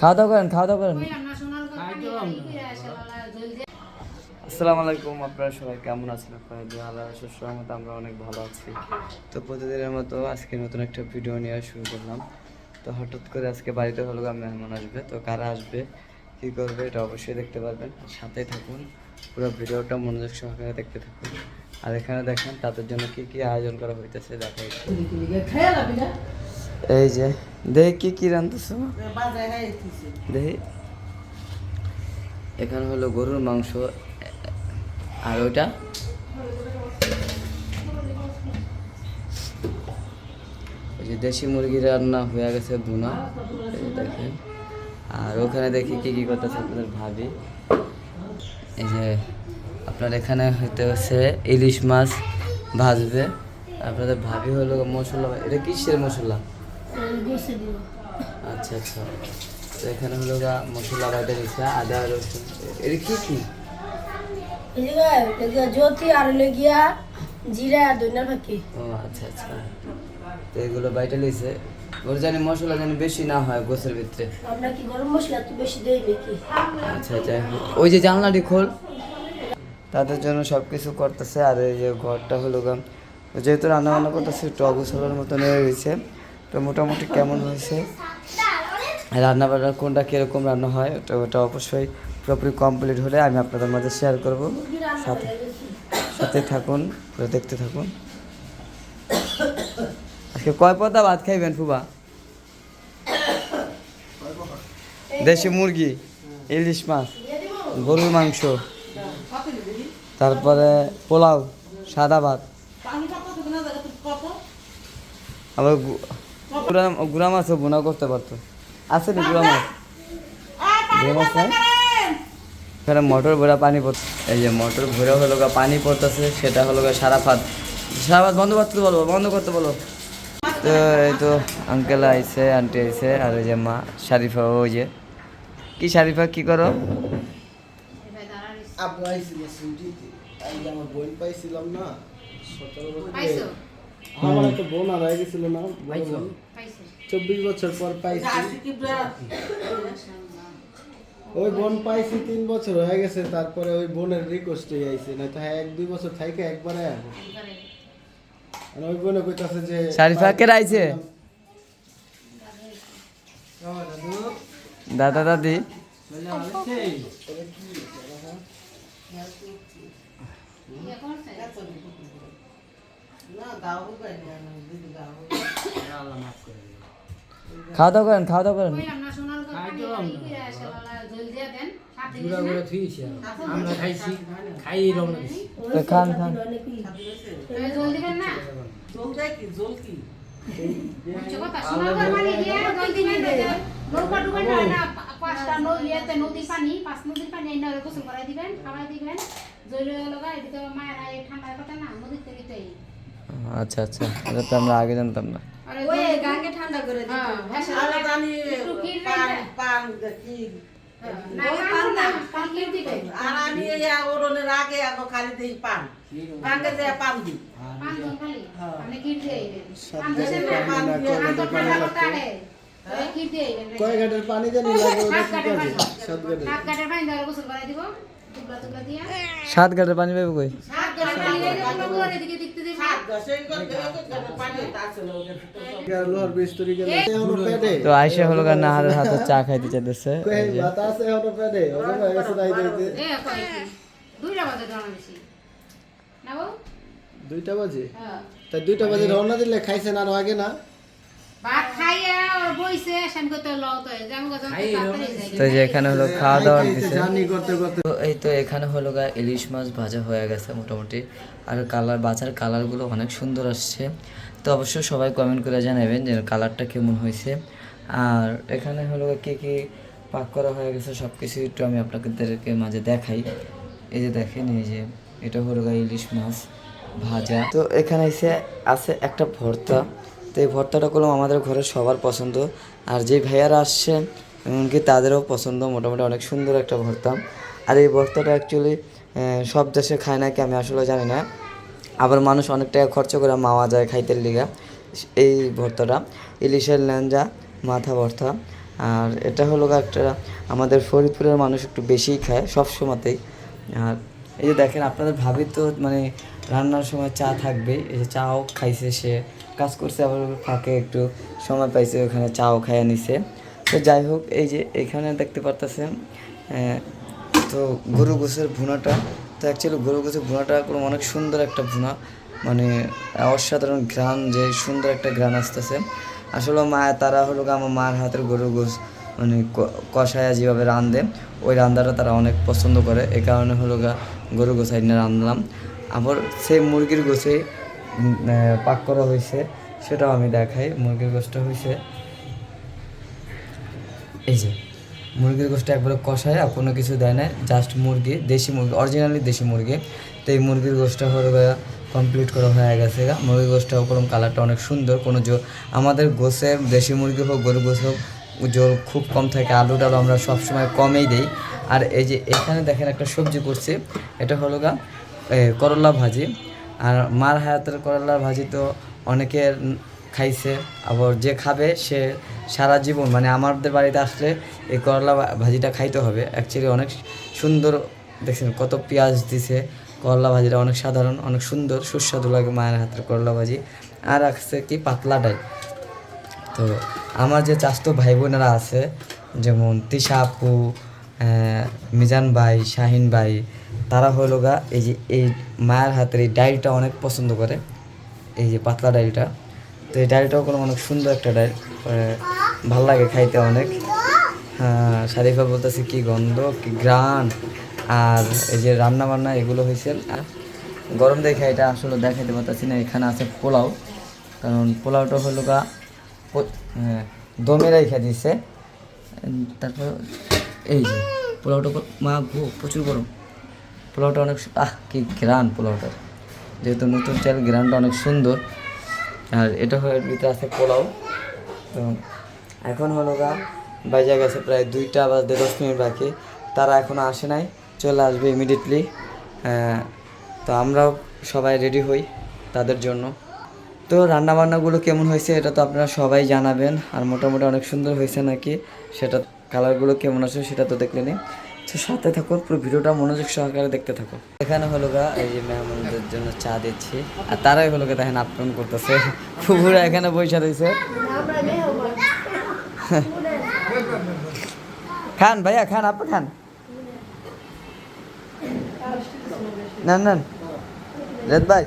খাওয়া দাওয়া করেন। খাওয়া দাওয়া করেন আসসালামু আলাইকুম আপনারা সবাই কেমন আছেন? আপনারা দিয়ে আল্লাহ সুস্থর আমরা অনেক ভালো আছি। তো প্রতিদিনের মতো আজকে নতুন একটা ভিডিও নিয়ে শুরু করলাম। তো হঠাৎ করে আজকে বাড়িতে হলো মেহমান আসবে। তো কারা আসবে কী করবে এটা অবশ্যই দেখতে পারবেন। সাথেই থাকুন পুরো ভিডিওটা মনোযোগ সহকারে দেখতে থাকুন। আর এখানে দেখেন তাদের জন্য কি কি আয়োজন করা হইতেছে দেখাই। এই যে, দেখি কি কি রান্ধতেছো দেখি। এখানে হলো গরুর মাংস। আর ওইটা? ওই যে দেশি মুরগি রান্না হয়ে গেছে বুনা দেখেন। আর ওখানে দেখি কি কি করতেছে আপনাদের ভাবি। এই যে, আপনার এখানে হইতে হচ্ছে ইলিশ মাছ ভাজবে। আপনাদের ভাবি হলো মশলা, এটা কিসের মশলা? আচ্ছা আচ্ছা। তো এখানে হলো গা মশলা বাটা দিচ্ছে আদা রসুন। এটা কি কি? জ্যোতি আর লেগিয়া জিরা আর ফাঁকি ও আচ্ছা আচ্ছা। তো এগুলো বাইটা লিছে ওর জানি মশলা জানি বেশি না হয় গোসের ভিতরে। আমরা কি গরম মশলা তো বেশি দেই নাকি? আচ্ছা আচ্ছা। ওই যে জানলাটি খোল। তাদের জন্য সব কিছু করতেছে। আর এই যে ঘরটা হলো গাম যেহেতু রান্না বান্না করতেছে একটু অগোছলের মতন হয়ে গেছে তো মোটামুটি কেমন হয়েছে? রান্না বান্না কোনটা কীরকম রান্না হয় ওটা ওটা অবশ্যই পুরোপুরি কমপ্লিট হলে আমি আপনাদের মাঝে শেয়ার করব। সাথে সাথে থাকুন পুরো দেখতে থাকুন। আজকে কয় পদা ভাত খাইবেন ফুবা? দেশি মুরগি ইলিশ মাছ গরুর মাংস তারপরে পোলাও সাদা ভাত। আবার গুড়া মাছও বোনা করতে পারতো। আছে নি গুড়া মাছ গুড়া মাছ নাই এখানে মোটর ভরা পানি পড়ছে এই যে মোটর ভরে হলো পানি পড়তেছে সেটা হলো সারা ফাত সারা ফাত বন্ধ করতে বলো বন্ধ করতে বলো। তো এই তো আঙ্কেল আইছে আন্টি আইছে আর ওই যে মা শারিফা ওই যে। কি শারিফা কি করো? এবার দাঁড়ানিস আপু আইছিল ছুটিতে আমার বোন পাইছিলাম না পাইছো? আমার একটা বোন আর হয়ে গেছিল না চব্বিশ বছর পর পাইছি। ওই বোন পাইছি তিন বছর হয়ে গেছে তারপরে ওই বোনের রিকোয়েস্টে আইছে না তো হ্যাঁ এক দুই বছর থাইকে একবারে আসব আর ওই বোনে কইতাছে যে শারিফা কে আইছে? দাদা দাদি। ইয়ে করছে খাওয়া দাওয়া করেন খাওয়া দাওয়া করেন। খান খান। পাঁচটা নৌ নদীর পানি পাঁচ নদীর পানি গোসল করাই দিবেন খাওয়াই দিবেন। জল লগা এদিকে মায়েরা এই ঠান্ডার কথা না নদীর থেকে তো এই আচ্ছা আচ্ছা। এটা তো আমরা আগে জানতাম না। কয় ঘাটের পানি জানি সাত ঘাটের পানি। দিব। সাত ঘাটের পানি পাইব কই? না তো আয়সা হলো গা নাহারের হাতে চা খাইতে চাইতেছে? দুইটা বাজে রওনা দিছি। না বউ? দুইটা বাজে হ্যাঁ। তাই দুইটা বাজে রওনা দিলে খাইছেন আর আগে না তো, হলো খাওয়া দিছে। এই তো এখানে হলো গা ইলিশ মাছ ভাজা হয়ে গেছে মোটামুটি। আর কালার বাজার কালারগুলো অনেক সুন্দর আসছে। তো অবশ্যই সবাই কমেন্ট করে জানাবেন যে কালারটা কেমন হয়েছে। আর এখানে হলো কী কী পাক করা হয়ে গেছে সব কিছু একটু আমি আপনাদেরকে মাঝে দেখাই। এই যে দেখেন এই যে এটা হলো গা ইলিশ মাছ ভাজা। তো এখানে এসে আছে একটা ভর্তা। তো এই ভর্তাটা করলাম আমাদের ঘরের সবার পছন্দ। আর যে ভাইয়ারা আসছে এমনকি তাদেরও পছন্দ, মোটামুটি অনেক সুন্দর একটা ভর্তা। আর এই ভর্তাটা অ্যাকচুয়ালি সব দেশে খায় নাকি আমি আসলে জানি না। আবার মানুষ অনেক টাকা খরচ করে মাওয়া যায় খাইতে লিগা। এই ভর্তাটা, ইলিশের ল্যাঞ্জা, মাথা ভর্তা। আর এটা হলো একটা, আমাদের ফরিদপুরের মানুষ একটু বেশিই খায়, সব সময়তেই। আর এই যে দেখেন, আপনাদের ভাবি তো মানে রান্নার সময় চা থাকবেই, এই যে চাও খাইছে সে। কাজ করছে আবার ফাঁকে একটু সময় পাইছে ওখানে চাও খাইয়ে নিছে। তো যাই হোক এই যে এখানে দেখতে পারতেছেন তো গরু গোছের ভুনাটা তো অ্যাকচুয়ালি গরু গোছের ভুনাটা কোনো অনেক সুন্দর একটা ভুনা মানে অসাধারণ ঘ্রাণ যে সুন্দর একটা ঘ্রাণ আসতেছে। আসলে মা তারা হলো আমার মার হাতের গরু গোছ মানে কষায়া যেভাবে রান্ধে ওই রান্নাটা তারা অনেক পছন্দ করে। এই কারণে হলো গা গরু আইনে রান্ধলাম আবার সেই মুরগির আহ, পাক করা হয়েছে, সেটাও আমি দেখাই। মুরগির গোছটা হয়েছে। এই যে, মুরগির গোষ্ঠটা একবারে কষায় আর কোনো কিছু দেয় না জাস্ট মুরগি, দেশি মুরগি অরিজিনালি দেশি মুরগি। তো এই মুরগির গোষ্ঠটা হলো কমপ্লিট করা হয়ে গেছে। মুরগির গোষ্ঠটা ওরকম কালারটা অনেক সুন্দর, কোনো জো আমাদের গোসে দেশি মুরগি হোক গরু গোছ হোক, জল খুব কম থাকে, আলু টালু আমরা সবসময় কমেই দিই। আর এই যে এখানে দেখেন একটা সবজি করছি, এটা হলো গা করলা ভাজি। আর মার হায়াতের করলার ভাজি তো অনেকের খাইছে, আবার যে খাবে সে সারা জীবন মানে আমাদের বাড়িতে আসলে এই করলা ভাজিটা খাইতে হবে। অ্যাকচুয়ালি অনেক সুন্দর, দেখছেন কত পেঁয়াজ দিছে, করলা ভাজিটা অনেক সাধারণ, অনেক সুন্দর, সুস্বাদু লাগে মায়ের হাতের করলা ভাজি। আর আছে কি পাতলা ডাল। তো আমার যে চাস্তো ভাই বোনেরা আছে, যেমন তিশা আপু মিজান ভাই, শাহিন ভাই তারা হলো গা, এই যে এই মায়ের হাতের এই ডাইলটা অনেক পছন্দ করে, এই যে পাতলা ডাইলটা। তো এই ডাইলটাও কোনো অনেক সুন্দর একটা ডাইল ভালো লাগে খাইতে অনেক। হ্যাঁ শারিফা বলতেছে কি গন্ধ, কি গ্রান আর এই যে রান্না বান্না এগুলো হয়েছে আর গরম দেখে এটা আসলে দেখাইতে পারতেছি না, এখানে আছে পোলাও। কারণ পোলাওটা হলো গা দমে রেখে দিছে। তারপর এই যে, পোলাওটা মা প্রচুর গরম। পোলাওটা অনেক আহ, কি গ্রান পোলাওটার যেহেতু নতুন চাল গ্রানটা অনেক সুন্দর। আর এটা হয়ে ভিতরে আছে পোলাও। তো এখন হলো গা, বাজে গেছে প্রায় দুইটা বাজতে দশ মিনিট বাকি। তারা এখনও আসে নাই, চলে আসবে ইমিডিয়েটলি তো আমরাও সবাই রেডি হই তাদের জন্য। তো রান্না বান্নাগুলো কেমন হয়েছে এটা তো আপনারা সবাই জানাবেন। আর মোটামুটি অনেক সুন্দর হয়েছে নাকি, সেটা কালারগুলো কেমন আছে সেটা তো দেখলেনি তো সাথে থাকুন পুরো ভিডিওটা মনোযোগ সহকারে দেখতে থাকুন এখানে হলো গা, এই যে মেহমানদের জন্য চা দিচ্ছি। আর তারাই হলো গা দেখেন আপ্যায়ন করতেছে। ফুপুরা এখানে বসে রয়েছে। খান ভাইয়া, খান, আপনি খান। নেন নেন। রেদ ভাই।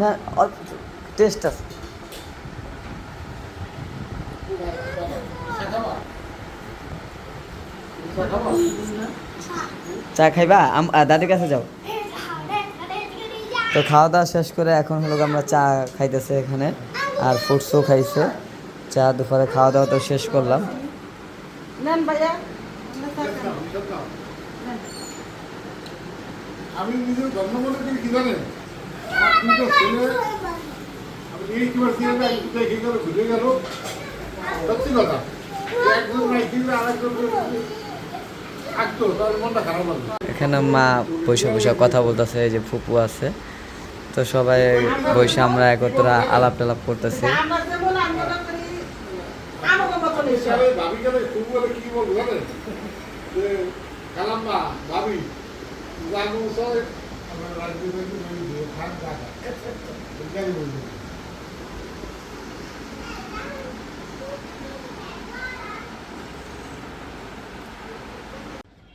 না টেস্ট আছে। চা খাইবা? দাদির কাছে যাও। তো খাওয়া দাওয়া শেষ করে এখন হলো আমরা চা খাইতেছে এখানে আর ফ্রুটসও খাইছে। চা দুপুরে খাওয়া দাওয়া তো শেষ করলাম। আমি নিজের মনে করি কি জানেন? আমার দুটো ছেলে আমি এই কি বার ছেলেটা দেখে গেল ঘুরে গেল? সত্যি কথা। একজন নাই কিনলে আরেকজন থাকতো তার মনটা খারাপ লাগল এখানে মা বৈশা বৈশা কথা বলতেছে যে ফুপু আছে। তো সবাই বৈশা আমরা একত্র আলাপ টালাপ করতেছি গেলে খুব বলে কি বলব জানেন যে কালাম্মা ভাবি জানু সয় আমরা রাজনীতি খান টাকা এটাই বলব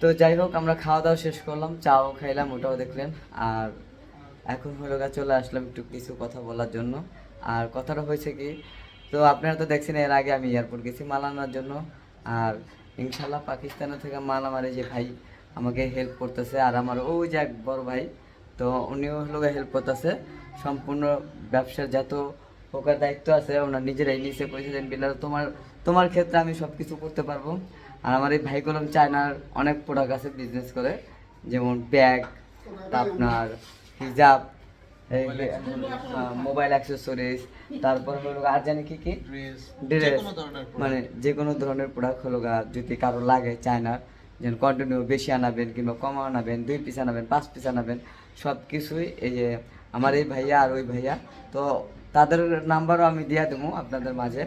তো যাই হোক, আমরা খাওয়া দাওয়া শেষ করলাম, চাও খাইলাম, ওটাও দেখলেন। আর এখন হলো গা চলে আসলাম একটু কিছু কথা বলার জন্য। আর কথাটা হয়েছে কি, তো আপনারা তো দেখছেন, এর আগে আমি এয়ারপোর্ট গেছি মাল আনার জন্য। আর ইনশাল্লাহ পাকিস্তানের থেকে মাল আমার যে ভাই আমাকে হেল্প করতেছে, আর আমার ওই যে এক বড় ভাই, তো উনিও হলো হেল্প করতেছে। সম্পূর্ণ ব্যবসার যত প্রকার দায়িত্ব আছে, ওনার নিজেরাই নিচে পয়সা দেন বিলাল, তোমার তোমার ক্ষেত্রে আমি সব কিছু করতে পারব। আর আমার এই ভাই কলম চায়নার অনেক প্রোডাক্ট আছে বিজনেস করে যেমন ব্যাগ আপনার হিজাব মোবাইল অ্যাক্সেসরিজ তারপর হলো আর জানি কি কি? ড্রেস মানে যে কোনো ধরনের প্রোডাক্ট হলো গা যদি কারও লাগে চায়নার যেন কন্টিনিউ বেশি আনাবেন কিংবা কম আনাবেন দুই পিস আনাবেন পাঁচ পিস আনাবেন সব কিছুই এই যে আমার এই ভাইয়া আর ওই ভাইয়া। তো তাদের নাম্বারও আমি দিয়ে দেবো আপনাদের মাঝে।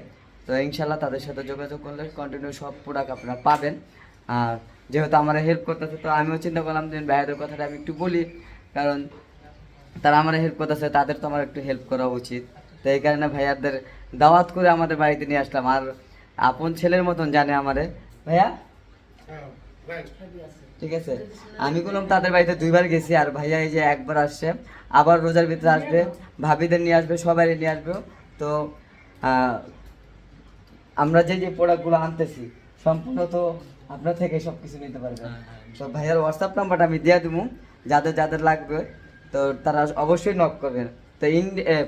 তো ইনশাল্লাহ তাদের সাথে যোগাযোগ করলে কন্টিনিউ সব প্রোডাক্ট আপনারা পাবেন। আর যেহেতু আমার হেল্প করতেছে, তো আমিও চিন্তা করলাম যে ভাইয়াদের কথাটা আমি একটু বলি। কারণ তারা আমার হেল্প করতেছে, তাদের তো আমার একটু হেল্প করা উচিত। তো এই কারণে ভাইয়াদের দাওয়াত করে আমাদের বাড়িতে নিয়ে আসলাম। আর আপন ছেলের মতন জানে আমারে। ভাইয়া? ঠিক আছে। আমি বললাম তাদের বাড়িতে দুইবার গেছি, আর ভাইয়া এই যে একবার আসছে, আবার রোজার ভিতরে আসবে, ভাবিদের নিয়ে আসবে সবাই নিয়ে আসবে। তো আমরা যে যে প্রোডাক্টগুলো আনতেছি সম্পূর্ণ তো আপনার থেকে সব কিছু নিতে পারবেন তো ভাইয়ার হোয়াটসঅ্যাপ নাম্বারটা আমি দিয়ে দেবো যাদের যাদের লাগবে তো তারা অবশ্যই নক করবেন। তো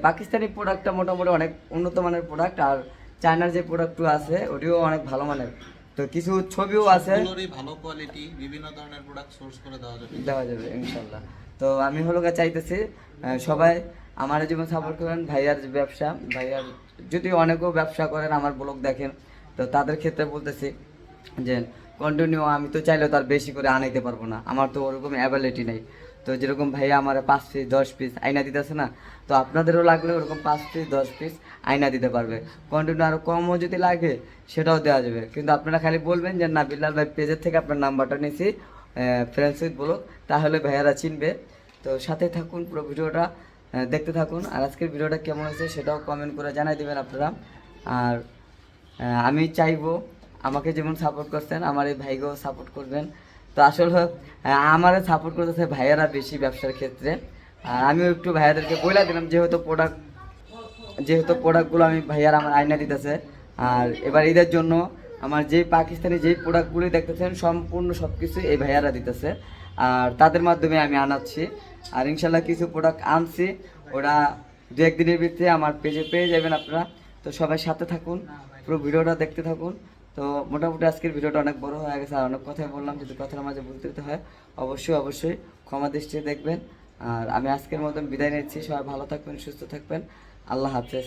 পাকিস্তানি প্রোডাক্টটা মোটামুটি অনেক উন্নত মানের প্রোডাক্ট আর চায়নার যে প্রোডাক্টগুলো আছে ওটিও অনেক ভালো মানের। তো কিছু ছবিও আছে। ভালো কোয়ালিটি বিভিন্ন ধরনের প্রোডাক্ট সোর্স করে দেওয়া যাবে। দেওয়া যাবে ইনশাল্লাহ। তো আমি হলো চাইতেছি সবাই আমার যেমন সাপোর্ট করেন ভাইয়ার ব্যবসা, ভাইয়ার যদি অনেকেও ব্যবসা করেন, আমার ব্লগ দেখেন, তো তাদের ক্ষেত্রে বলতেছি যে কন্টিনিউ আমি তো চাইলেও তার বেশি করে আনাইতে পারব না। আমার তো ওরকম অ্যাবিলিটি নেই। তো যেরকম ভাইয়া আমার পাঁচ পিস দশ পিস আয়না দিতেছে না, তো আপনাদেরও লাগলে ওরকম পাঁচ পিস দশ পিস আয়না দিতে পারবে। কন্টিনিউ আরও কমও যদি লাগে, সেটাও দেওয়া যাবে। কিন্তু আপনারা খালি বলবেন যে, না, বিল্লাল ভাই, পেজের থেকে আপনার নাম্বারটা নিয়েছি ফ্রেন্ডস উইথ বলো তাহলে ভাইয়ারা চিনবে। তো সাথে থাকুন পুরো ভিডিওটা। দেখতে থাকুন। আর আজকের ভিডিওটা কেমন হয়েছে সেটাও কমেন্ট করে জানাই দেবেন আপনারা। আর আমি চাইব আমাকে যেমন সাপোর্ট করছেন, আমার এই ভাইকেও সাপোর্ট করবেন। তো আসলে আমার সাপোর্ট করতেছে ভাইয়ারা বেশি ব্যবসার ক্ষেত্রে। আর আমিও একটু ভাইয়াদেরকে বলে দিলাম, যেহেতু প্রোডাক্ট যেহেতু প্রোডাক্টগুলো আমি ভাইয়ার আমার আয়না দিতেছে। আর এবার ঈদের জন্য আমার যেই পাকিস্তানি যেই প্রোডাক্টগুলি দেখতেছেন, সম্পূর্ণ সব কিছু এই ভাইয়ারা দিতেছে। আর তাদের মাধ্যমে আমি আনাচ্ছি। আর ইনশাল্লাহ কিছু প্রোডাক্ট আনছি। ওরা দু একদিনের ভিতরে আমার পেজে পেয়ে যাবেন আপনারা। তো সবাই সাথে থাকুন, পুরো ভিডিওটা দেখতে থাকুন। তো মোটামুটি আজকের ভিডিওটা অনেক বড় হয়ে গেছে। আর অনেক কথাই বললাম, যদি কথার মাঝে বলতে দিতে হয়, অবশ্যই অবশ্যই ক্ষমা দৃষ্টিতে দেখবেন। আর আমি আজকের মতন বিদায় নিচ্ছি। সবাই ভালো থাকবেন, সুস্থ থাকবেন। আল্লাহ হাফেজ।